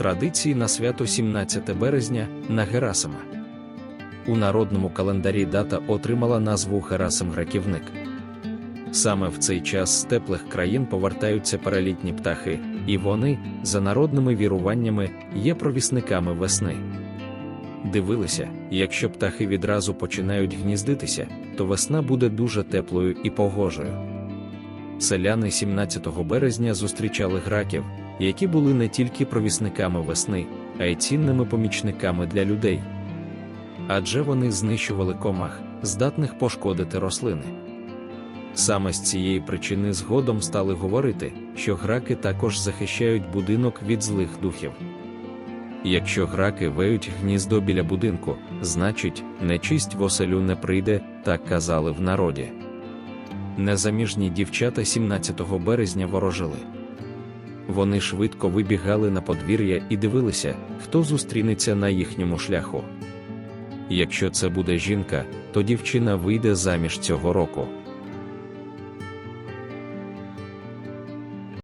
Традиції на свято 17 березня на Герасима. У народному календарі дата отримала назву Герасим Граківник. Саме в цей час з теплих країн повертаються перелітні птахи, і вони, за народними віруваннями, є провісниками весни. Дивилися, якщо птахи відразу починають гніздитися, то весна буде дуже теплою і погожою. Селяни 17 березня зустрічали граків, які були не тільки провісниками весни, а й цінними помічниками для людей. Адже вони знищували комах, здатних пошкодити рослини. Саме з цієї причини згодом стали говорити, що граки також захищають будинок від злих духів. Якщо граки веють гніздо біля будинку, значить, нечисть в оселю не прийде, так казали в народі. Незаміжні дівчата 17 березня ворожили. Вони швидко вибігали на подвір'я і дивилися, хто зустрінеться на їхньому шляху. Якщо це буде жінка, то дівчина вийде заміж цього року.